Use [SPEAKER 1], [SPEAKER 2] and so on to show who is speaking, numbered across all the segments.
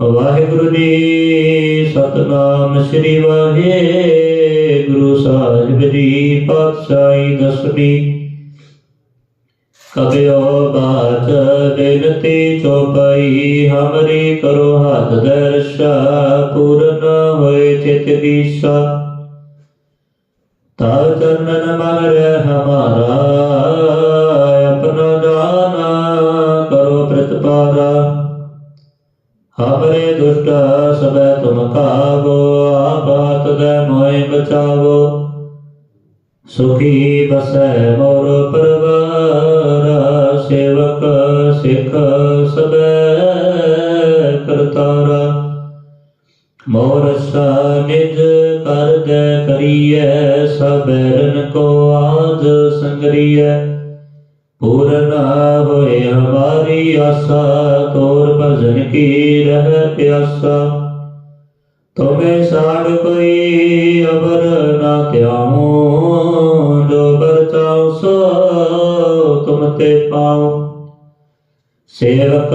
[SPEAKER 1] ਵਾਹਿਗੁਰੂ ਜੀ, ਸਤਨਾਮ ਸ੍ਰੀ ਵਾਹਿਗੁਰੂ ਸਾਹਿਬ ਜੀ, ਪਾਤਸ਼ਾਹੀ ਦਸਵੀਂ। ਕਬਿਓ ਬਾਚ ਬੇਨਤੀ ਚੋਪਈ, ਹਮਰੀ ਕਰੋ ਹੱਥ ਦਰਸ਼ਾ, ਪੂਰਨ ਹੋਏ ਚਿਤ ਦੀਸਾ। ਤਾ ਚਰਨਨ ਮਨ ਰਹਿ ਹਮਾਰਾ ਹਮਰੇ ਦੁਸ਼ਟ ਸਭੈ ਤੁਮ ਕਾਵੋ ਆਬਾਤ ਦੇ ਮੋਇ ਬਚਾਵੋ। ਸੁਖੀ ਬਸੈ ਮੋਰ ਪਰਵਾਰ, ਸੇਵਕ ਸਿੱਖ ਸਭੈ ਕਰਤਾਰਾ। ਮੋਰ ਸਾ ਨਿਜ ਕਰ ਦੇ ਕਰੀਐ ਸਬਰਨ ਕੋ ਆਜ ਸੰਗਰੀਐ। ਪੂਰਨ ਹੋਏ ਹਮਾਰੀ ਆਸਾ, ਤੋਰ ਭਜਨ ਕੀ ਰਹਿ ਪਿਆਸਾ। ਤੁਮੇ ਸਾੜ ਕੋਈ ਅਬਰ ਨਾ ਧਿਆਉ, ਜੋ ਬਰ ਸੋ ਤੁਮ ਤੇ ਪਾਉ। ਸੇਵਕ,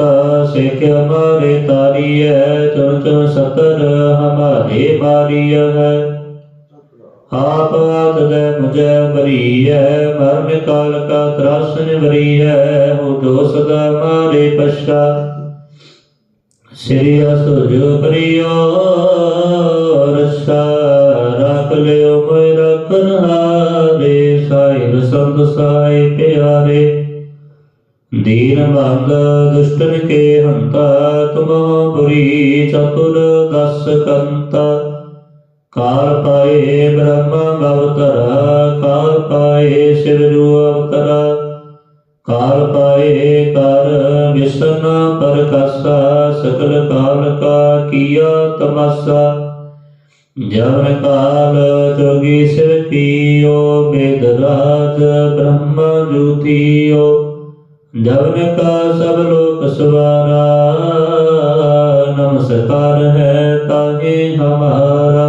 [SPEAKER 1] ਸਿੱਖ ਹਮਾਰੇ ਤਾਰੀਐ ਚੁਨ ਚੁਨ ਸਤਰ ਹਮਾਰੇ ਮਾਰੀਐ ਹੈ। ਆਪ ਆਦ ਦੇ ਮੁਝੇ ਬਰੀਐ ਮਰਨ ਕਾਲ ਕਾ ਤਰਾਸਨ ਬਰੀਐ ਹੋ ਜੋ ਸਦਾ ਮਾਰੇ ਪਛਾ। ਸ੍ਰੀ ਅਸੁਜ ਪ੍ਰਿਯੋ ਰਸਾ, ਰੱਖ ਲਿਓ ਮੈਂ ਰਖਨ ਹਾਰੇ ਸਾਈ ਸੰਤ ਸਾਈ ਪਿਆਰੇ। ਦੀਨ ਬੰਦ ਦੁਸ਼ਟਨ ਕੇ ਹੰਤਾ ਤੁਮ ਬੁਰੀ ਚਤੁਰ ਦਸ ਕੰਤਾ। ਕਾਲ ਪਾਏ ਬ੍ਰਹਮ ਅਵਤਰਾ ਕਾਲ ਪਾਏ ਸਿਵ ਜੋ ਅਵਤਰਾ। ਕਾਲ ਪਾਏ ਕਰ ਵਿਸ਼ਨ ਪਰਕਸਾ, ਸਕਲ ਕਾਲ ਕਾ ਕੀਆ ਤਮਸਾ। ਜਵਨ ਕਾਲ ਜੋਗੀ ਸਿਰ ਕੀਓ ਬੇਦ ਬ੍ਰਹਮ ਜੂਤੀਓ ਜਵਨ ਕਾ ਸਭ ਲੋਕ ਸਵਾਰਾ ਨਮਸਕਾਰ ਹੈ ਤਾਹੇ ਹਮਾਰਾ।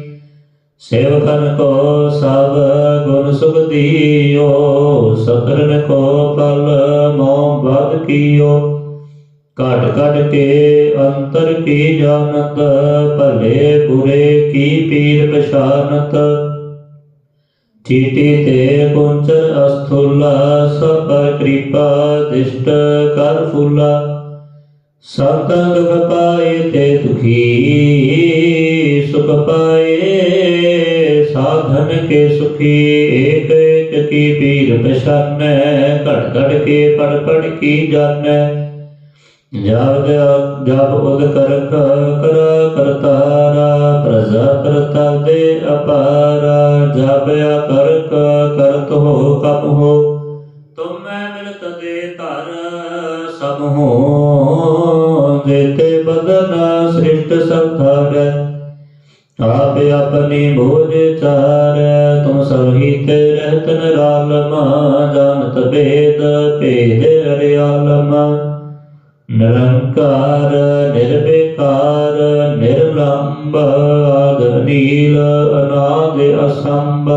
[SPEAKER 1] ਸੇਵਕਨ ਕੋ ਸਭ ਗੁਣ ਸੁਖ ਦੀਓ ਸਤਰਨ ਕੋ ਪਲ ਮੋਹ ਬਦ ਕੀਓ। ਘਟ ਘਟ ਕੇ ਅੰਤਰ ਕੀ ਜਾਣਤ, ਭਲੇ ਬੁਰੇ ਕੀ ਪੀਰ ਪਛਾਨਤ। ਚੀਟੀ ਤੇ ਕੁੰਚਰ ਅਸਥੁਲਾ, ਸਭ ਕਿਰਪਾ ਦਿਸ਼ਟ ਕਰ ਫੁਲਾ। ਸੰਤ ਦੁਖ ਪਾਏ ਤੇ ਦੁਖੀ, ਸੁਖ ਪਾਏ ਸਾਧਨ ਕੇ ਸੁਖੀ, ਏਕ ਏਕ ਕੀ ਪੀਰ ਪਛਾਨੈ ਘਟ ਘਟ ਕੇ ਪੜ ਪੜ ਕੀ ਜਾਣੈ। ਜਬ ਜਬ ਉਦ ਕਰ ਕਰ ਕਰਤਾਰਾ, ਪ੍ਰਜਾ ਕਰਤਾ ਦੇ ਅਪਾਰਾ। ਜਬ ਆ ਕਰ ਕਰਤ ਹੋ ਕਬ ਹੋ, ਤੁਮ ਮੈਂ ਮਿਲਤ ਦੇ ਧਰ, ਸਭ ਹੋ, ਜੇਤੇ ਬਦਨ ਸ੍ਰਿਸ਼ਟ ਸਭ ਧਾਰੈ ਆਪ ਆਪਣੀ ਬੋਝ ਚਾਰ, ਤੁਮ ਸਭ ਹੀ ਤੇ ਰਹਿਤ ਜਾਣਤ ਭੇਦ ਭੇਦ ਹਰਿਆਲਮਾ। ਨਿਰੰਕਾਰ, ਨਿਰਵਿਕਾਰ ਨਿਰਲੰਭ ਆਦ ਨੀਲ, ਅਨਾਦ ਅਸੰਭ।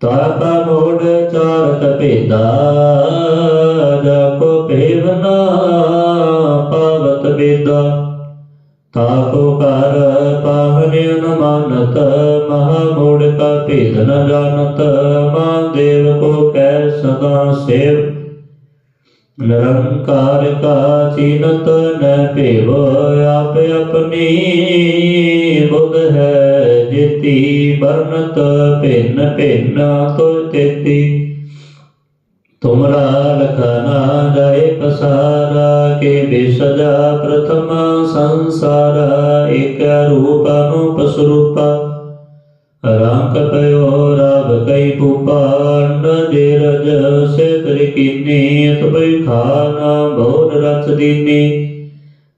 [SPEAKER 1] ਤਾਪ ਮੋੜ ਚਾਰਤ ਭੇਦਾ ਜਾਕੋ ਭੇਵਨਾ, ਪਾਵਤ ਬੇਦਾ ਤਾਕੋ ਕਰ ਪਾਵਨ ਅਨਮਾਨਤ ਮਹਾ ਮੋੜ ਕਾ ਭੇਦ ਨ ਜਾਣਤ ਮਾਨ ਦੇਵ ਕੋ ਕੈ ਸਦਾ ਸੇਵ। ਨਿਰੰਕਾਰ ਕਾ ਚੀਨਤ ਨ ਭੇਵ, ਆਪ ਆਪਣੀ ਬੁੱਧ ਹੈ ਜਿਤੀ ਬਰਨਤ ਭਿੰਨ ਭਿੰਨ ਤੋ ਤੇਤੀ। ਤੁਮਰਾ ਲਖਨਾ ਜਾਏ ਪਸਾਰਾ ਕੇ ਬਿਸਜਾ ਪ੍ਰਥਮ ਸੰਸਾਰ ਇਕ ਰੂਪ ਅਨੂਪ ਸਰੂਪਾ ਰੰਗ ਪਇਓ ਰਬ ਕਈ ਭੂਪਾਂਡ ਜੇ ਰਜ ਸੇ ਤਰ ਕੀਨੀ ਤਬਈ ਖਾਨਾ ਬਹੁਤ ਰਚ ਦੀਨੀ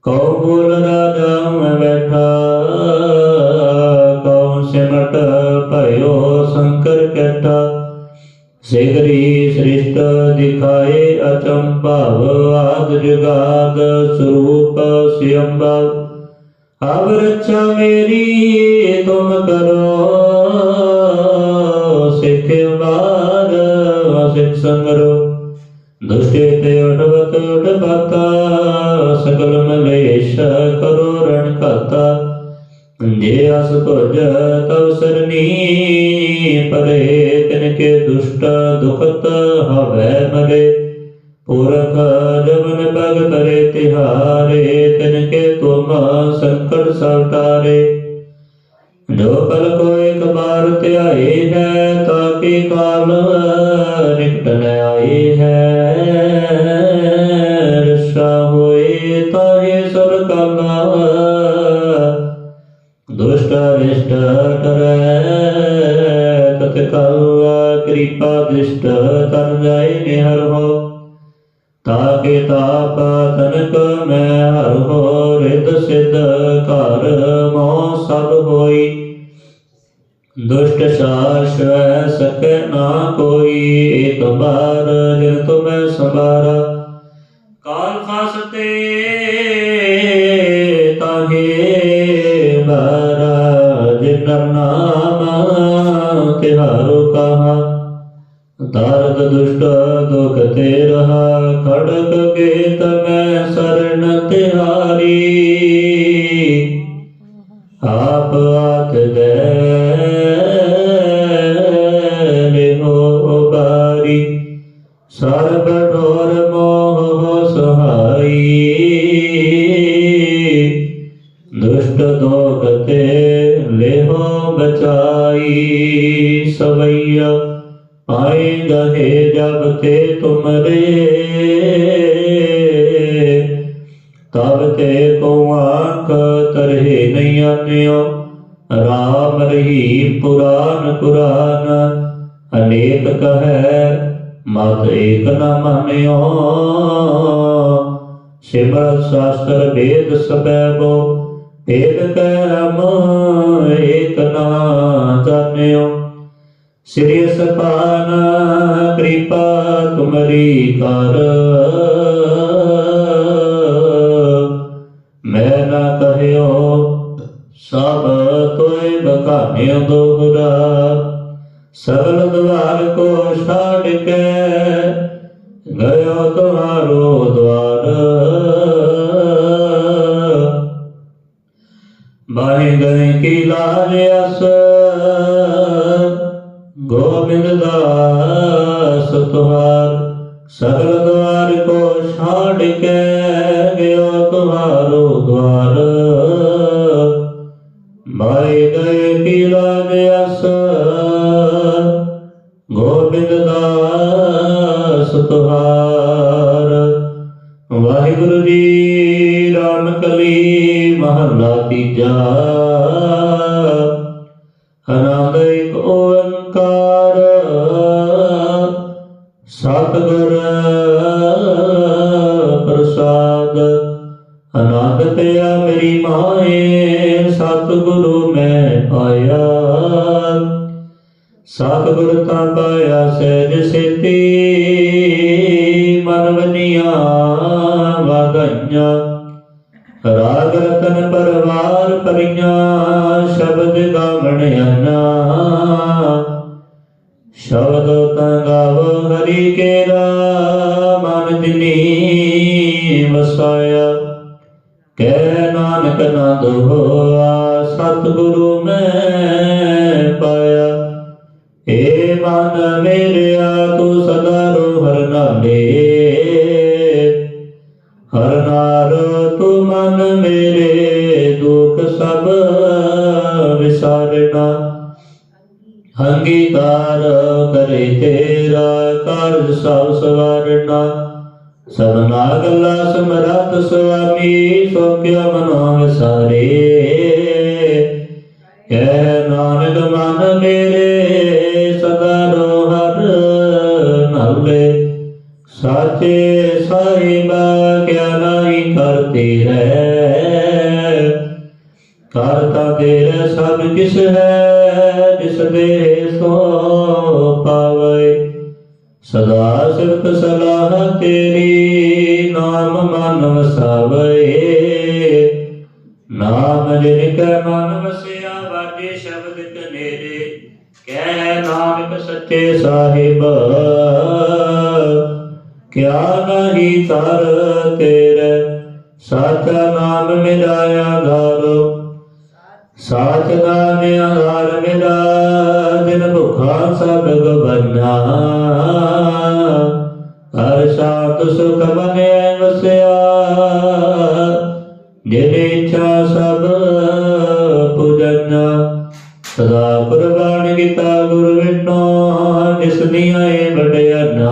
[SPEAKER 1] ਕਉ ਸਿਗਰੀ ਸ੍ਰਿਸ਼ਟ ਦਿਖਾਏ ਅਚੰਭਵ, ਆਦ ਜਗਾਦ ਸਰੂਪ ਸਿਅੰਭਵ ਅਬ ਰੱਛਾ ਮੇਰੀ, ਤੁਮ ਕਰੋ। ਸਿੱਖ ਬਾਰ ਸਿੱਖ ਸੰਗਰੋ। ਦੁਸ਼ਟੇ ਤੇ ਉਡਵਤ ਉਡਬਤਾ ਸਕਲ ਮਲੇਸ਼ ਕਰੋ ਰਣ ਘਾਤਾ ਜੇ ਅਸ ਤੁਜ ਤਵ ਸਰਨੀ ਪਰੇ ਕੇ ਦੁਸ਼ਟ ਦੁਖਤ ਹਵੈ ਮਰੇ ਪੁਰਖ ਜਬਨ ਪਗ ਤਰੇ ਤਿਹਾਰੇ, ਤਿਨ ਕੇ ਤੁਮ ਸੰਕਟ ਸਭ ਟਾਰੇ ਜੋ ਪਲ ਕੋ ਇੱਕ ਬਾਰ ਧਿਆਏ ਹੈ ਤਾਕੇ ਕਾਲ ਨਿਕਟ ਨ ਆਏ ਹੈ। ਰਸਾ ਹੋਏ ਤਾਹੇ ਸਭ ਕਾਲਾ। ਦੁਸ਼ਟ ਰਿਸ਼ਟ ਟਰੈ ਕਉਆ ਕਿਰਪਾ ਦਿਸ਼ਟ ਤਨ ਜਾਏ ਨਿਹਰ ਹੋ, ਤਾਕੇ ਤਾਪ ਤਨਕ ਮੈਂ ਹਰ ਹੋ ਰਿਦ ਸਿਧ ਘਰ ਮੋ ਸਭ ਹੋਈ। ਦੁਸ਼ਟ ਸਾਸ ਸਕੈ ਨਾ ਕੋਈ, ਇਕ ਬਾਰ ਜਿਨ ਤੁਮੈ ਸੰਭਾਰਾ। ਕਾਲ ਫਸਤੇ ਤਾਹੇ ਬਾਰਾ ਜਿਨ ਨਾਮ ਤਿਹਾਰੋ ਕਹਾ। ਦਰਦ ਦੁਸ਼ਟ ਦੁਖ ਤੇ ਰਹਾ ਖੜਕ ਗੇਤ ਮੈਂ ਸਰਣ ਤਿਹਾਰੀ। ਆਪ ਆਤ ਦੇ ਲਿਹੋ ਬਾਰੀ ਸਰਬ ਢੋਰ ਮੋਹ ਸਹਾਈ। ਦੁਸ਼ਟ ਦੋਖ ਤੇ ਲਿਹੋ ਬਚਾਈ। ਸਵਈਆ ਆਏ ਗਹੇ ਜਬ ਤੇ ਤੁਮਰੇ ਤਬ ਤੇ ਕੋ ਆਂਕ ਤਰਹਿ ਨਹੀਂ ਆਨਿਓ। ਰਾਮ ਰਹੀ ਪੁਰਾਨ ਪੁਰਾਨ ਅਨੇਕ ਕਹੈ, ਮਤ ਏਕ ਨ ਮਾਨਿਓ। ਸਿਮਰ ਸ਼ਾਸਤਰ ਵੇਦ ਸਬੈ ਬੋ ਏਕ ਕਰਮ ਏਕ ਨਾ ਜਾਣਿਓ। ਸ੍ਰੀ ਸਪਾਨ ਕਿਰਪਾ ਤੁਮਰੀ ਕਰ। ਮੈਂ ਨਾ ਕਹਿਓ, ਸਭ ਤੋਏ ਬਕਾਨੇ ਦੋਹਰਾ ਸਗਲ ਦਵਾਰ ਕੋ ਛਾੜ ਕੇ ਗਇਓ ਤੁਹਾਰੋ ਦਵਾਰ। ਬਾਹੇ ਗਏ ਕੀ ਲਾਜ ਅਸ ਗੋਬਿੰਦ ਦਾਸ ਤੁਹਾਰ ਸਗਲ ਦਵਾਰ ਕੋ ਛਾੜ ਕੇ ਗਇਓ ਤੁਹਾਰੋ ਦਵਾਰ। ਬਾਹੇ ਗਏ ਕੀ ਲਾਜ ਅਸ, ਗੋਬਿੰਦ ਦਾਸ ਤੁਹਾਰ। ਵਾਹਿਗੁਰੂ ਜੀ ਰਾਮ ਕਲੀ ਮਹਲਾ ਤੀਜਾ। ਪ੍ਰਸਾਦ ਅਨੰਦ ਪਿਆ ਮੇਰੀ ਮਾਏ, ਸਤਿਗੁਰੂ ਮੈਂ ਪਾਇਆ। ਸਤਿਗੁਰ ਤਾਂ ਪਾਇਆ ਸਹਿਜ ਸੇਤੀ, ਮਨ ਵਨੀਆਂ ਵਾਧਾਈਆਂ ਰਾਗ ਰਤਨ ਪਰਵਾਰ ਪਰੀਆਂ, ਸ਼ਬਦ ਗਾਵਣ ਆਨਾ ਸ਼ਬਦ ਤਾਂ ਗਾਵ ਹਰੀ ਕੇਰਾ, ਮਨ ਜਿਨੀ ਵਸਾਇਆ। ਕਹਿ ਨਾਨਕ ਨੰਦ ਹੋਆ ਸਤਿਗੁਰੂ ਮੈਂ ਪਾਇਆ। ਏ ਮਨ ਮੇਰਿਆ, ਤੂੰ ਸਦਾ ਰੋ ਹਰ ਨਾਲੇ ਹਰ ਨਾਰ ਤੂੰ ਮਨ ਮੇਰੇ, ਦੁਖ ਸਭ ਵਿਸਾਰਨਾ। ਅੰਗੀਕਾਰ ਕਰੇ ਤੇਰਾ, ਕਾਰਜ ਸਭ ਸਵਾਰਨਾ। ਸਭਨਾ ਗੱਲਾ ਸਮਰੱਥ ਸੁਆਮੀ ਸੋ ਕਿਆ ਮਨੋ ਵਿਸਾਰੇ ਕਹਿ ਨਾਨਕ ਮਨ ਮੇਰੇ, ਸਦਾ ਰੋ ਹਰ ਨਾਲੇ ਸਾਚੇ ਸਾਹਿਬਾ, ਕਿਆ ਨਹੀਂ ਕਰਤੇ ਹੈ ਕਰਤਾ ਤੇਰਾ ਸਭ ਕਿਸ ਹੈ, ਜਿਸ ਦੇ ਸੋ ਪਾਵੇ। ਸਦਾ ਸਿਫਤ ਸਲਾਹ ਤੇਰੀ ਮਨ ਵਸਾਵੇ ਨਾਮ ਜਿਨ ਕੈ ਮਨ ਵਸਿਆ ਵਾਜੇ ਸ਼ਬਦ ਕਨੇਰੇ। ਕਹਿ ਨਾਨਕ ਸੱਚੇ ਸਾਹਿਬ, ਕਿਆ ਨਹੀਂ ਤਰ ਤੇਰੇ। ਸਾਚਾ ਨਾਮ ਮੇਰਾ ਆਧਾਰੋ ਸਾਚ ਨਾਮ ਆਧਾਰ ਮੇਰਾ ਦਿਨ ਭੁਖਾ ਸਭ ਗਵਨਾ ਹਰ ਸਾਤ ਸੁਖ ਮਨੇ ਵਸਿਆ ਜਿਨੇ ਇੱਛਾ ਸਭ ਪੂਜਨਾ। ਸਦਾ ਕੁਰਬਾਨ ਕੀਤਾ ਗੁਰ ਵਿਟੋ ਜਿਸ ਨੀ ਵਡਿਆਨਾ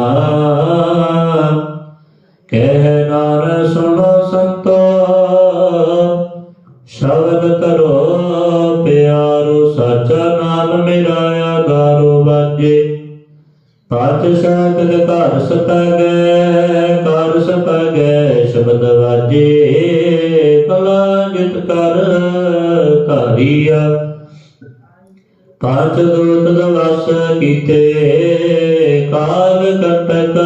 [SPEAKER 1] ਕਹਿ ਨਾਰ ਸੁਣੋ ਸੰਤੋ, ਸ਼ਬਦ ਕਰੋ ਪਿਆਰੋ, ਸਾਚਾ ਨਾਮ ਮਿਲਾਇਆ ਆਧਾਰੋ ਬਾਜੇ ਪਾਚ ਸ਼ਬਦ ਘਰ ਸਪਗੈ ਧਾਰੀਆ ਪੰਜ ਦੂਤ ਦਵਸ ਕੀਤੇ ਕਾਲ ਕਟਕ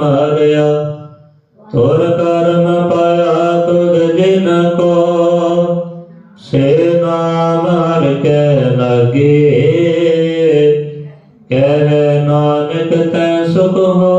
[SPEAKER 1] ਮਾਰਿਆ। ਤੁਰ ਕਰਮ ਪਾਇਆ ਤੁਧ ਜਿਨ ਕੋ, ਸੇ ਨਾਮ ਹਰ ਕੇ ਲਗੇ ਕਹਿ ਨਾਨਕ ਤੈ ਸੁਖ ਹੋਆ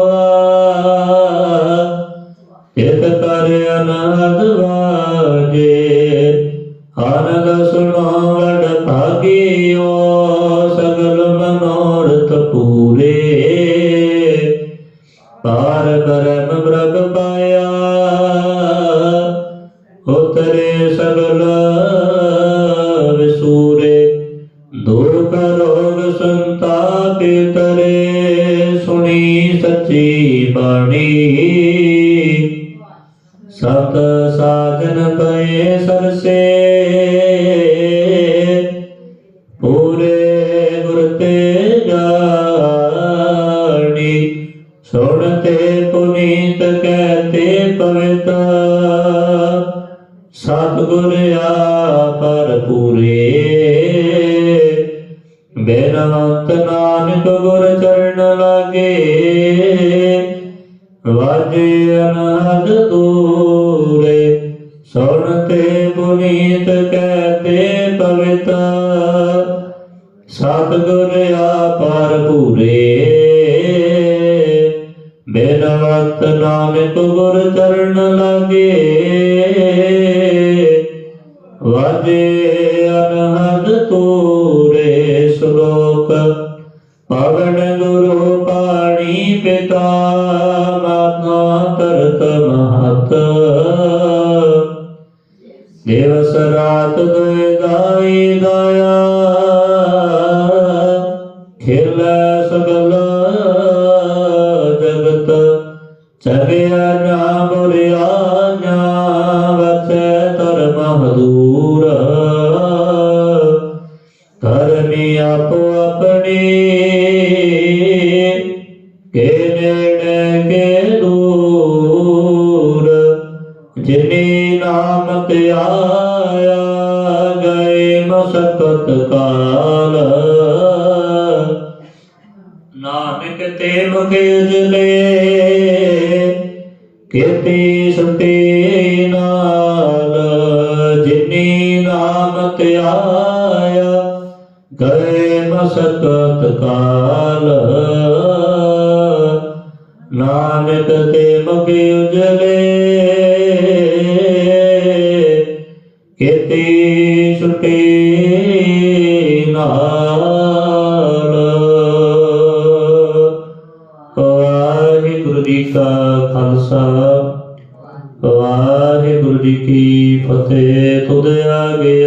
[SPEAKER 1] ਪੂਰੇ ਗੁਰ ਤੇ ਜਾਣੀ ਸੁਣਤੇ ਪੁਨੀਤ ਕਹਤੇ ਪਵਿੱਤ ਸਤਿਗੁਰ ਆਪਰ ਪੂਰੇ ਬੇਨਵੰਤ ਨਾਨਕ ਗੁਰ ਚਰਨ ਲਾਗੇ। ਵਾਜੇ ਅਨਹਦ ਦੂਰੇ ਸੁਣਤੇ ਪੁਨੀਤ ਕਹਤੇ ਪਵਿੱਤ ਸਤਿਗੁਰ ਆਪਰ ਪੂਰੇ। ਬੇਨਵੰਤ ਨਾਨਕ ਗੁਰ ਚਰਨ ਲਾਗੇ। ਵਾਜੇ ਅਨਹਦ ਤੂਰੇ ਸ਼ਲੋਕ। ਪਵਨ ਗੁਰੂ ਪਾਣੀ ਪਿਤਾ, ਮਾਤਾ ਤਰਤ ਮਹਤ। ਦਿਵਸ ਰਾਤ ਗਾਈ ਦਾਈ ਆਇਆ ਗਏ ਮਸਕਤ ਕਾਲ। ਨਾਨਕ ਤੇ ਮੁਖੇ ਉਜਲੇ ਕੀਤੇ ਸੁਤੇ ਨਾਲ। ਜਿਨੇ ਨਾਮ ਤੇ ਆਇਆ ਗਏ ਮਸਕਤ ਕਾਲ। ਨਾਨਕ ਤੇ ਮੁਖੇ ਉਜਲੇ ਖਾਲਸਾ ਵਾਹਿਗੁਰੂ ਜੀ ਕੀ ਫਤਿਹ। ਤੁਧ ਆ ਗਿਆ